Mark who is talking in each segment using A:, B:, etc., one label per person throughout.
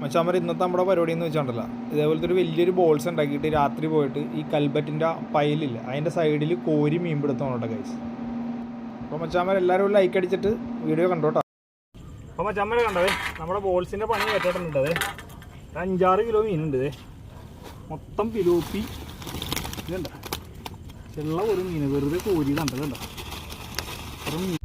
A: മച്ചാമര ഇന്നത്തെ നമ്മുടെ പരിപാടി എന്ന് വെച്ചിട്ടുണ്ടല്ലോ ഇതേപോലത്തെ ഒരു വലിയൊരു ബോൾസ് ഉണ്ടാക്കിയിട്ട് രാത്രി പോയിട്ട് ഈ കൽബറ്റിന്റെ പൈലിൽ അതിന്റെ സൈഡിൽ കോരി മീൻ പിടുത്തം കേട്ടോ ഗൈസ് അപ്പോൾ മച്ചാമ്മ എല്ലാവരും ലൈക്ക് അടിച്ചിട്ട് വീഡിയോ കണ്ടോട്ടോ അപ്പോൾ മച്ചാമര കണ്ടതേ നമ്മുടെ ബോൾസിന്റെ പണി കയറ്റിട്ടുണ്ട് അതെ അഞ്ചാറ് കിലോ മീനുണ്ട് മൊത്തം പിലോപ്പി. ഇതുണ്ട? ചെള്ള ഒരു മീൻ വെറുതെ കോരി കണ്ടതുണ്ടോ വെറും മീൻ.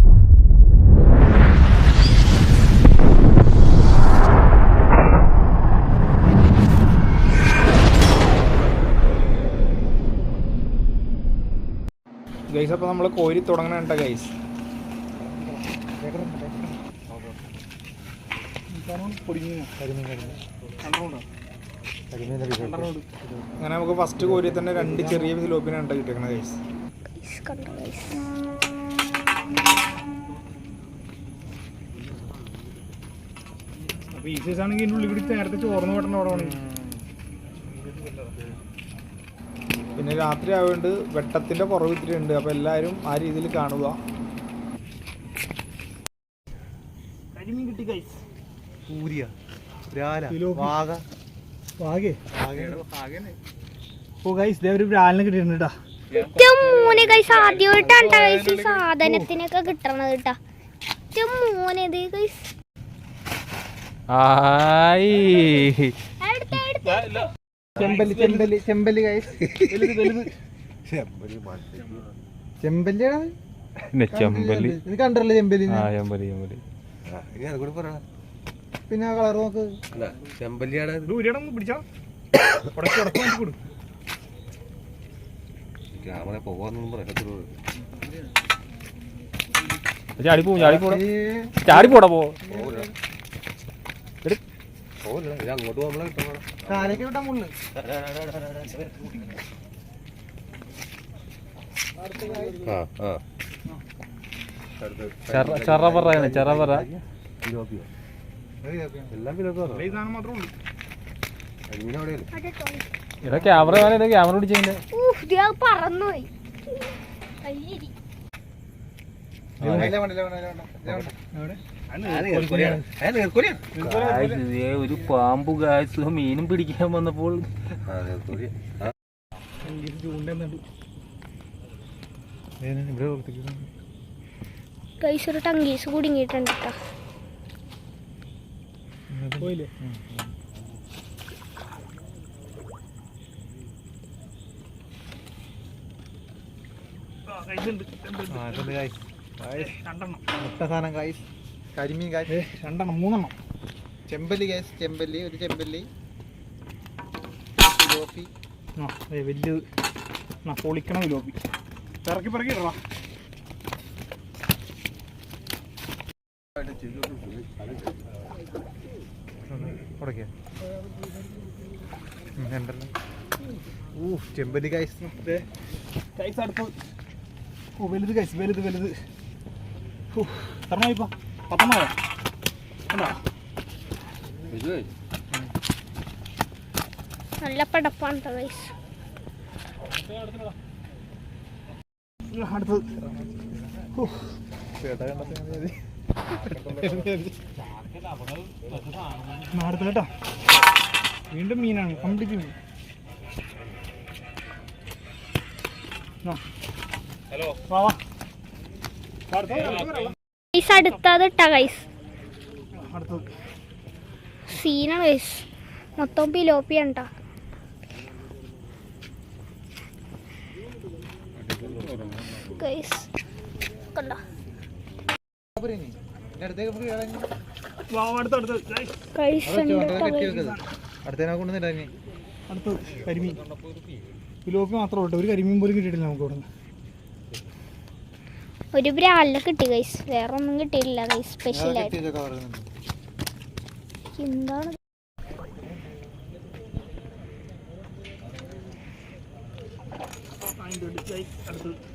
A: ഗൈസ് അപ്പോൾ നമ്മൾ കോരി തുടങ്ങണ കേട്ടോ ഗൈസ് അങ്ങനെ നമുക്ക് ഫസ്റ്റ് കോരി തന്നെ രണ്ട് ചെറിയ സിലോപ്പിനാണ് കേട്ടോ കിട്ടിയേക്കണ ഗൈസ് പീസസ് ആണെങ്കിൽ ഇതിന്റെ ഉള്ളിൽ കൂടി നേരത്തെ ചോർന്ന് പെട്ടെന്ന് അവിടെ വേണമെങ്കിൽ പിന്നെ രാത്രി ആയതുകൊണ്ട് വെട്ടത്തിന്റെ കുറവ് ഇത്തിരി ഉണ്ട് അപ്പോൾ എല്ലാവരും ആ രീതിയിൽ കാണുക. കരിമീൻ കിട്ടി
B: പൂരിയ. വാഗ.
A: വാഗേ. ഓ ഗൈസ് ദേ ഒരു ബ്രാലിനെ കിട്ടിയിട്ടുണ്ട് കേട്ടോ
C: ഏറ്റവും മോനെ ഗൈസ് ആദ്യമായിട്ടാണ് ഗൈസ് ഈ സാധനത്തിനൊക്കെ കിട്ടണത് കേട്ടാ ഏറ്റവും
B: ചെമ്പല്ലി ചെമ്പല്ലി ചെമ്പല്ലി ചെമ്പല്ലിയാണ്
D: ചെമ്പല്ലി
B: ഇത് കണ്ടല്ലേ ചെമ്പല്ലി
D: ആ ചെമ്പല്ലി ചെമ്പല്ലി.
B: പിന്നെ ആ കളർ നോക്ക്.
E: ചെമ്പല്ലിയാണ് ക്യാമറ പോവാന്നൊന്നും പറയത്തുള്ളൂ
D: ചാടി പോവും ചാടി പോടാ. ചാടി പോടാ പോ.
E: അങ്ങോട്ട് പോകുമ്പോഴേ കിട്ടും
B: കാലൊക്കെ വിട്ടാ മുള്ളു
E: ആ
D: ഇവിടെ ക്യാമറ ക്യാമറ
C: എല്ലാം കിലോ
D: ഒരു പാമ്പ് കാഴ്ച മീനും പിടിക്കാൻ വന്നപ്പോൾ.
C: കൈസൊരു ഒരു ടങ്കീസ് കുടുങ്ങിയിട്ടുണ്ട് കേട്ടോ
A: പോയില്ലേ? രണ്ടെണ്ണം
B: മുട്ട സാധനം ഗൈസ് കരിമീൻ ഗൈസ്
A: രണ്ടെണ്ണം മൂന്നെണ്ണം.
B: ചെമ്പല്ലി ഗൈസ് ചെമ്പല്ലി ഒരു ചെമ്പല്ലി. ലോപ്പി
A: ആ വലിയ ആ പൊളിക്കണ വിലോപ്പി ഇറക്കി പിറക്കി ഇടറാ
B: ഉടക്കിയ. ഊ ചെമ്പല്ലി
A: കൈസ് അടുത്ത് ഓ വലുത് കൈസ് വലുത് വലുത്. ഓ തരണോ ഇപ്പൊ പത്തെണ്ണോ കണ്ടാ
C: നല്ല പടപ്പാണ്
A: അടുത്തത്. അടുത്തത് കേട്ടോ. വീണ്ടും മീനാണ് കംപ്ലീറ്റ് മീൻ. ഹലോ വാ വാ.
C: ഗൈസ് അടുത്തത് ഇട്ടാ ഗൈസ്
A: അടുത്തത്
C: സീനാണ് ഗൈസ് മൊത്തം പിലോപ്പിയാണ് കേട്ടോ ഗൈസ് കണ്ടോ
A: അടുത്ത കരിമീൻ. പിലോപ്പി മാത്രമേ ഉള്ളൂ ഒരു കരിമീൻ പോലും കിട്ടിയിട്ടില്ല നമുക്ക്
C: ഒരു ബ്രാലിനെ കിട്ടി ഗൈസ് വേറെ ഒന്നും കിട്ടിയില്ല ഗൈസ്
B: പറയുന്നുണ്ട്.
C: എന്താണ്?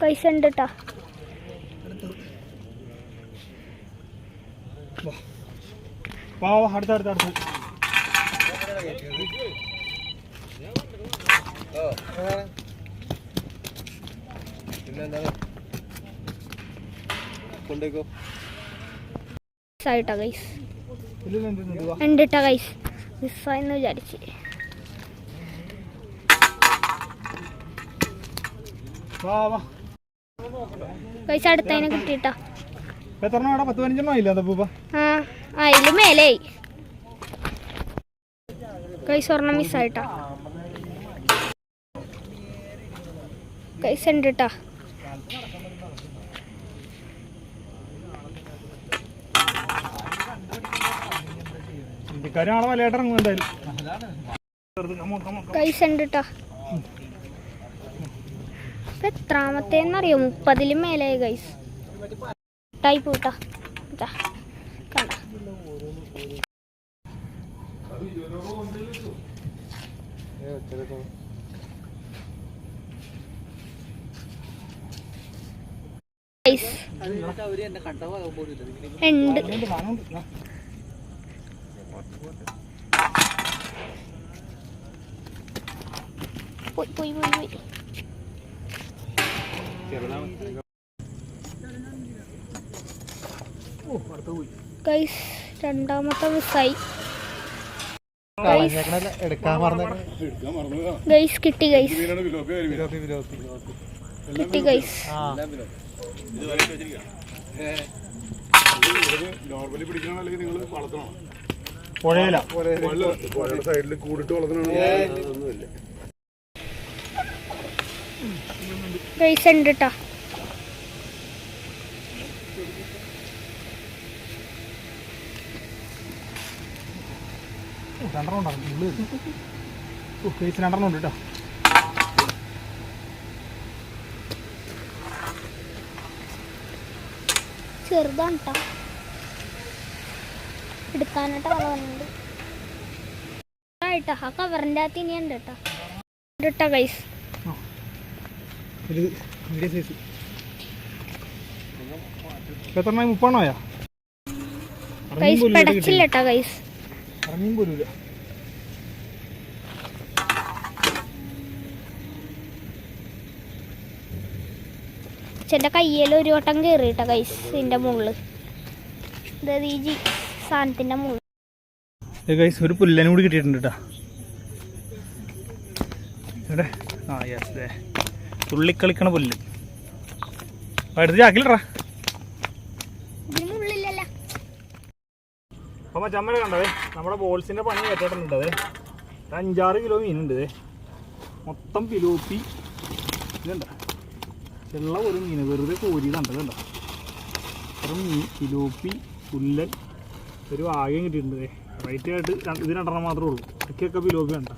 C: ഗൈസ് ഉണ്ട് കേട്ടോ
A: വാ വാ അടുത്ത അടുത്ത അടുത്ത്.
E: പിന്നെ എന്താണ് കൊണ്ടേക്കോ.
C: ആയിട്ടാ ഗൈസ്
A: ഇതിൽ എന്തുണ്ട് വാ
C: ഉണ്ട് കേട്ടോ ഗൈസ് മിസ്സായെന്ന് വിചാരിച്ച് കൈസ് അടുത്തതിനെ കിട്ടിയിട്ടാ.
A: എത്ര പത്ത് പതിനഞ്ചെണ്ണം ആയില്ല അതപ്പൂപ്പ
C: ആ അതിൽ മേലെയായി. കൈസ് ഒരെണ്ണം മിസ്സായിട്ടാ കൈസ് ഉണ്ട് കേട്ടാ
A: ഇന്ത്യക്കാരും ആളെ വലയായിട്ട് ഇറങ്ങും എന്തായാലും.
C: കൈസ് ഉണ്ട് കേട്ടാ എത്രാമത്തേന്നറിയോ? മുപ്പതിലും മേലെയായി ഗൈസ് ടൈപ്പ് കൂട്ടാ ഇതാ. കണ്ട? ഉണ്ട്. പോയി പോയി പോയി പോയി ഗൈസ് രണ്ടാമത്തെ മിസ്സായി ഗൈസ് കിട്ടി ഗൈസ് കിട്ടി ഗൈസ്
A: പുഴയില.
E: സൈഡിൽ കൂടിട്ട് വളർത്തണ
C: ഗൈസ് ഉണ്ട് കേട്ടാ
A: രണ്ടെണ്ണം ഉണ്ടാകും ഉള്ളിൽ കേസ് രണ്ടെണ്ണം ഉണ്ട്? കേട്ടോ
C: ചെറുതാണ് കേട്ടോ. എടുക്കാനായിട്ട് ആൾ വന്നിട്ടുണ്ട്. ആ കവറിന്റെ അകത്ത് ഇനിയുണ്ട് കേട്ടോ ഗൈസ്
A: ഇത്
C: ഗൈസ് പെടച്ചില്ല കേട്ടോ ഗൈസ് അച്ഛന്റെ കയ്യിൽ ഒരു വട്ടം കയറി കേട്ടോ ഗൈസ് ഇതിന്റെ മുകളിൽ ഈ ജി സാധനത്തിന്റെ മുകളിൽ
A: ഒരു പുല്ലനും കൂടി കിട്ടിയിട്ടുണ്ട് കേട്ടോ ഇവിടെ ആ യെസ് ദേ. തുള്ളിക്കളിക്കണ പുല്ല്. എടുത്ത് ചാക്കിലിട്രാ അപ്പൊ ചമ്മനെ കണ്ടത് നമ്മുടെ ബോൾസിന്റെ പണി കയറ്റിട്ടുണ്ട് അതെ ഒരു അഞ്ചാറ് കിലോ മീനുണ്ട് മൊത്തം പിലോപ്പി. ഇതുണ്ട. ചെള്ള ഒരു മീൻ വെറുതെ കോരിയതുണ്ട് കണ്ടോ? അത്ര മീൻ പിലോപ്പി പുല്ലൻ ഒരു ആകെയും കിട്ടിയിട്ടുണ്ട് ദേ. റൈറ്റ് ആയിട്ട് ഇത് രണ്ടെണ്ണം മാത്രമേ ഉള്ളൂ. ബാക്കിയൊക്കെ ലോബി വേണ്ട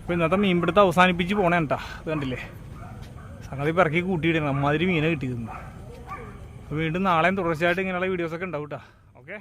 A: അപ്പോൾ ഇന്നത്തെ മീൻപിടുത്തം അവസാനിപ്പിച്ച് പോണേ കേട്ടാ അത് കണ്ടില്ലേ? സംഗതി പിറക്കി കൂട്ടിയിടണം അമ്മാതിരി മീനെ കിട്ടിയിരുന്നു വീണ്ടും നാളെയും തുടർച്ചയായിട്ട് ഇങ്ങനെയുള്ള വീഡിയോസൊക്കെ ഉണ്ടാവും കേട്ടോ ഓക്കെ